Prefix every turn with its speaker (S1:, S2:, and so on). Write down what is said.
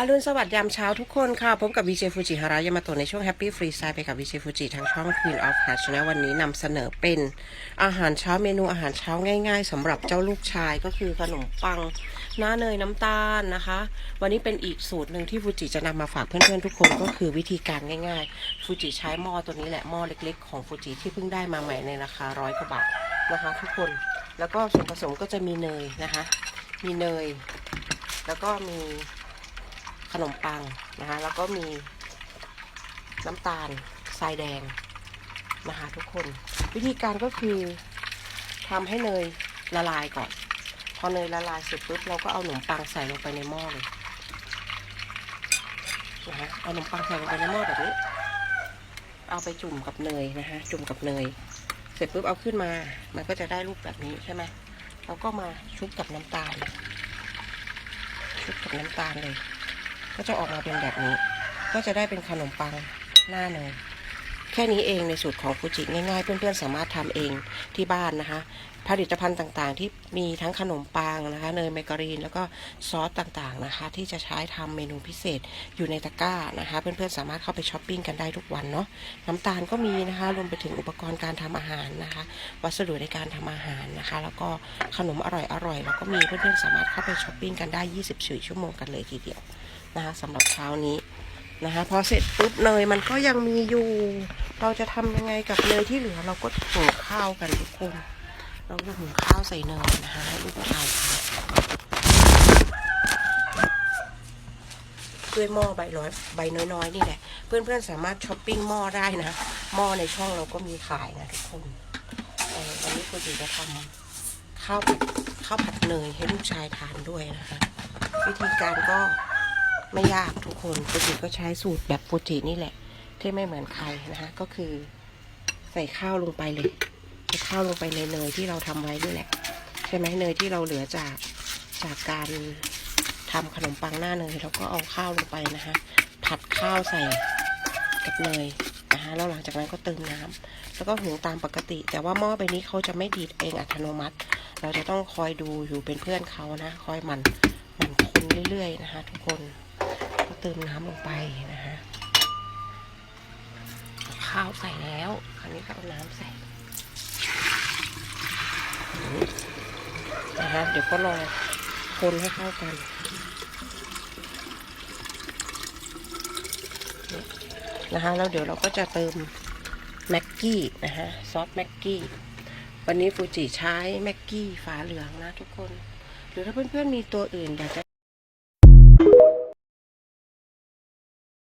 S1: อรุณสวัสดิ์ยามเช้าทุกคนค่ะ พบกับวีเจฟูจิฮารายามาโตในช่วง Happy Free Style ไปกับวีเจฟูจิทางช่อง Queen of Hearts นะวันนี้นำเสนอเป็นอาหารเช้าเมนูอาหารเช้าง่าย ๆสำหรับเจ้าลูกชายก็คือขนมปังหน้าเนยน้ำตาลนะคะ วันนี้เป็นอีกสูตรหนึ่งที่ฟูจิจะนำมาฝากเพื่อนๆทุกคนก็คือวิธีการง่ายๆฟูจิใช้หม้อตัวนี้แหละหม้อเล็กๆของฟูจิที่เพิ่งได้มาใหม่ในราคาร้อยกว่าบาทนะคะทุกคนแล้วก็ส่วนผสมก็จะมีเนยนะคะ มีเนย แล้วก็มี ขนมปังนะคะ แล้วก็มีน้ำตาลทรายแดงนะคะทุกคน วิธีการก็คือทำให้เนยละลายก่อน พอเนยละลายเสร็จปุ๊บเราก็เอาขนมปังใส่ลงไปในหม้อเลยนะคะเอาขนมปังใส่ลงไปในหม้อแบบนี้ เอาไปจุ่มกับเนยนะคะจุ่มกับเนย เสร็จปุ๊บเอาขึ้นมา มันก็จะได้รูปแบบนี้ใช่ไหมเราก็มาชุบกับน้ำตาล ชุบกับน้ำตาลเลย ก็จะออกมาเป็นแบบนี้ ก็จะได้เป็นขนมปังหน้าเนยแค่นี้เองในสูตรของฟูจิง่ายๆ เพื่อนๆ สามารถทำเองที่บ้านนะคะ ผลิตภัณฑ์ต่างๆ ที่มีทั้งขนมปังนะคะเนยแมการีน แล้วก็ซอสต่างๆนะคะ ที่จะใช้ทำเมนูพิเศษอยู่ในตะกร้านะคะ เพื่อนๆ สามารถเข้าไปช้อปปิ้งกันได้ทุกวันเนาะน้ำตาลก็มีนะคะรวมไปถึงอุปกรณ์การทำอาหารนะคะ วัสดุในการทำอาหารนะคะ แล้วก็ขนมอร่อยๆแล้วก็มีเพื่อนๆ สามารถเข้าไปช้อปปิ้งกันได้ 24 ชั่วโมงกันเลยทีเดียว นะคะสำหรับเช้านี้นะคะพอเสร็จปุ๊บเนยมันก็ยังมีอยู่ เราจะทำยังไงกับเนยที่เหลือเราก็หุงข้าวกันทุกคนเราจะหุงข้าวใส่เนยนะคะให้ลูกชายด้วยหม้อใบร้อยใบน้อยๆนี่แหละ เพื่อนๆสามารถช้อปปิ้งหม้อได้นะหม้อในช่องเราก็มีขายนะทุกคนวันนี้คุณจีจะทำข้าวข้าวผัดเนยให้ลูกชายทานด้วยนะคะ วิธีการก็ ไม่ยากทุกคนฟูจิก็ใช้สูตรแบบฟูจินี่แหละ ที่ไม่เหมือนใครนะคะก็คือ ใส่ข้าวลงไปเลยใส่ข้าวลงไปในเนยที่เราทำไว้นี่แหละ ใช่ไหมเนยที่เราเหลือจากจากการทำขนมปังหน้าเนยเราก็เอาข้าวลงไปนะคะผัดข้าวใส่กับเนยนะคะแล้วหลังจากนั้นก็เติมน้ำแล้วก็หุงตามปกติ แต่ว่าหม้อใบนี้เขาจะไม่ดีดเองอัตโนมัติ เราจะต้องคอยดูอยู่เป็นเพื่อนเขานะ คอยหมันหมันคนเรื่อยๆนะคะทุกคน ก็เติมน้ำลงไปนะคะข้าวใส่แล้วคราวนี้ก็เอาน้ำใส่นะคะเดี๋ยวก็รอคนให้เข้ากันเนี่ยนะคะแล้วเดี๋ยวเราก็จะเติมแม็กกี้นะคะซอสแม็กกี้วันนี้ฟูจิใช้แม็กกี้ฝาเหลืองนะทุกคน หรือถ้าเพื่อนๆมีตัวอื่นอยากจะ